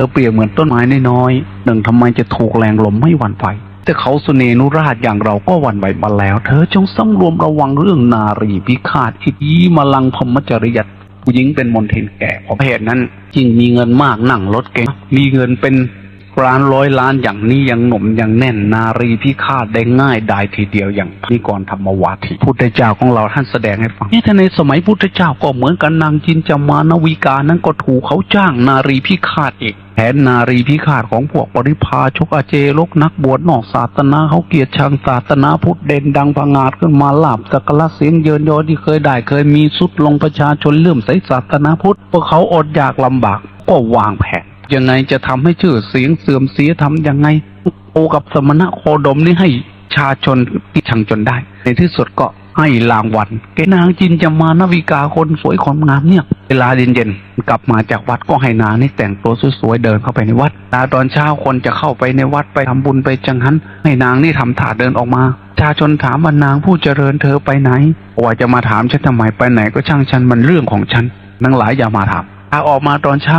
เธอเปรียบเหมือนต้นไม้น้อยๆหนึ่งทำไมจะถูกแรงลมไม่หวั่นไหวแต่เขาสุเนนุราชอย่างเราก็หวั่นไหวมาแล้ว เธอจงสำรวมระวังเรื่องนารีพิฆาตอิทธิมลังพมจริยาผู้หญิงเป็นมนทินแก่เพราะเหตุนั้น จึงมีเงินมากนั่งรถเก๋งมีเงินเป็น ร้านร้อยล้านอย่างนี้ยังหนุ่มยังแน่นนารีพิฆาตได้ง่ายได้ทีเดียวอย่างนิกรธรรมวาทีพุทธเจ้าของเราท่านแสดงให้ฟังนี่ถ้าในสมัยพุทธเจ้าก็เหมือนกันนางจินจามานวิกานั้นก็ถูกเขาจ้างนารีพิฆาตอีกแผนนารีพิฆาตของพวกปริพาชกอาเจลกนักบวชนอกศาสนาเขาเกลียดชังศาสนาพุทธเด่นดังพังอาจขึ้นมาลาบสักการะเสียงเยินยอที่เคยได้เคยมีสุดลงประชาชนเลื่อมใสศาสนาพุทธพวกเขาอดอยากลำบากก็วางแผน ยังไงจะทำให้ชื่อเสียงเสื่อมเสียทำยังไงโอกับสมณะโคดมนี่ให้ชาชนที่ชังจนได้ ในที่สุดก็ให้รางวัลแกนางจินจะมานวิกาคนสวยคนงามเนี่ย เวลาเย็นๆกลับมาจากวัดก็ให้นางนี่แต่งตัวสวยๆเดินเข้าไปในวัดตาตอนเช้าคนจะเข้าไปในวัดไปทำบุญไปจังหันให้นางนี่ทำถาเดินออกมาชาชนถามว่านางผู้เจริญเธอไปไหนว่าจะมาถามฉันทำไมไปไหนก็ช่างฉันมันเรื่องของฉันทั้งหลายอย่ามาถามถ้าออกมาตอนเช้า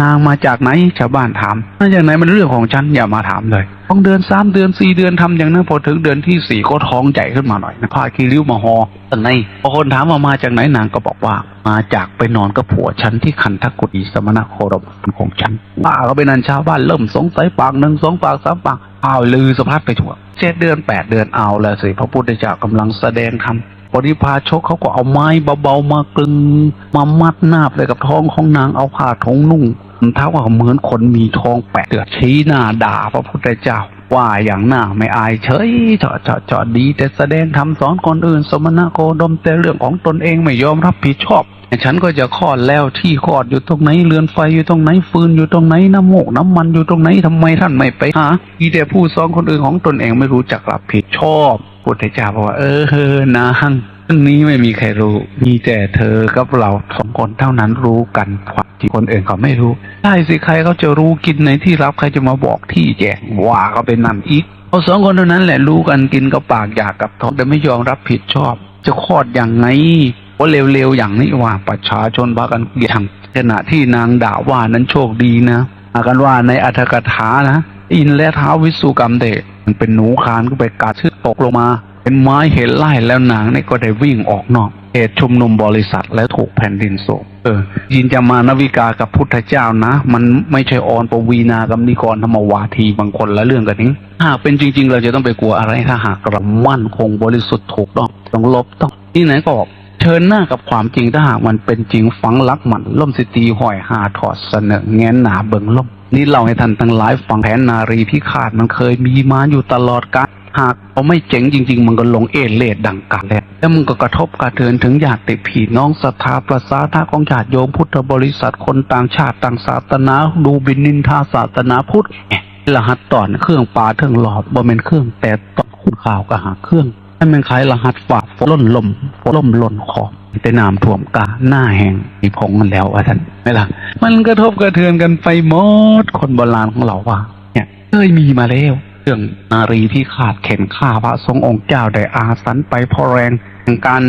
นางมาจากไหนชาวบ้านถามมาจากไหนมันเรื่องของฉันอย่ามาถามเลยต้องเดือนสามเดือนสี่เดือนทำอย่างนั้นพอถึงเดือนที่สี่ก็ท้องใหญ่ขึ้นมาหน่อยนะพาคีริ้วมาหอตังในพอคนถามว่ามาจากไหนนางก็บอกว่า มาจากไปนอนกับผัวฉันที่คันทกุฎีสมณโครบของฉันป้าก็ไปนันชาวบ้านเริ่มสงสัยปากหนึ่งสองปากสามปากอ้าวลือสะพัดไปทั่วเจ็ดเดือนแปดเดือนเอาแล้วสิพระพุทธเจ้ากำลังแสดงธรรม ปริพาชกเขาก็เอาไม้เบาๆมากลึงมามัดนาบเลยกับท้องของนางเอาผ้าทงนุ่งเท้าว่าเหมือนคนมีทองแปดเดือดชี้หน้าด่าพระพุทธเจ้า ว่าอย่างหน้าไม่อายเฉยเจาะเจาะเจาะดี แต่แสดงทำสอนคนอื่น สมณะโคดมแต่เรื่องของตนเองไม่ยอมรับผิดชอบฉันก็จะคลอดแล้วที่คลอดอยู่ตรงไหนเรือนไฟอยู่ตรงไหนฟืนอยู่ตรงไหนน้ำโมกน้ำมันอยู่ตรงไหนทำไมท่านไม่ไปหามีแต่ผู้สอนคนอื่นของตนเองไม่รู้จักรับผิดชอบ พุทธเจ้าบอกว่า เออเฮอนางเรื่องนี้ไม่มีใครรู้ มีแต่เธอกับเราสองคนเท่านั้นรู้กันความที่คนอื่นเขาไม่รู้ได้สิใครเขาจะรู้กินในที่รับใครจะมาบอกที่แจงว่าก็เป็นนั่นอีกเอาสองคนเท่านั้นแหละรู้กันกินกับปากอยากกับท้องแต่ไม่ยอมรับผิดชอบ จะคลอดอย่างไงว่าเร็วๆอย่างนี้ว่าประชาชนพากันเกลียดชังขณะที่นางด่าว่านั้นโชคดีนะอากันว่าในอัธกถานะ อินและท้าววิสุกรรมเดช มันเป็นหนูคานก็ไปกัดชื่อตกลงมา เป็นไม้เห็นไล่แล้วนางนี่ก็ได้วิ่งออกนอกเหตุชุมนุมบริษัทและถูกแผ่นดินโศกเออ ยินจะมานวิกากับพุทธเจ้านะ มันไม่ใช่ออนปวีนากับนิกรธรรมวาทีบางคนละเรื่องกันนี้หากเป็นจริง ๆ เราจะต้องไปกลัวอะไรถ้าหากเรามั่นคงบริสุทธิ์ถูกต้องต้องลบต้องที่ไหนก็บอก เชิญหน้ากับความจริงถ้าหากมันเป็นจริงฝังลักมันล่มสิตีห้อยหาถอดเสนอแงนหนาเบิงล่ม นี่เราให้ท่านทั้งหลายฟังแผนนารีพิฆาตมันเคยมีมาอยู่ตลอดกาลหากเอาไม่เจ๋งจริง ๆ มันก็ลงเอเลดดังกาแล้วแล้วมันก็กระทบกระเทือนถึงญาติพี่น้องศรัทธาประสาทาของญาติโยมพุทธบริษัทคนต่างชาติต่างศาสนา ดูบินนินทาศาสนาพุทธรหัสต่อนเครื่องปลาเทิงหลอดบ่เป็นเครื่องแต่ตอคุณข่าวก็หาเครื่อง ให้มันคล้ายรหัสฝาฝนล่นลมฝนล่มล่นขอบแต่น้ำท่วมกาหน้าแห้งมีพงกันแล้วอาจาท่านไม่ล่ะ มันกระทบกระเทือนกันไปหมดคนโบราณของเราว่า เนี่ยเคยมีมาแล้วเรื่องนารีที่ขาดเข็นฆ่าพระสงฆ์องค์เจ้าได้อาสันไปพอแรงแห่งการ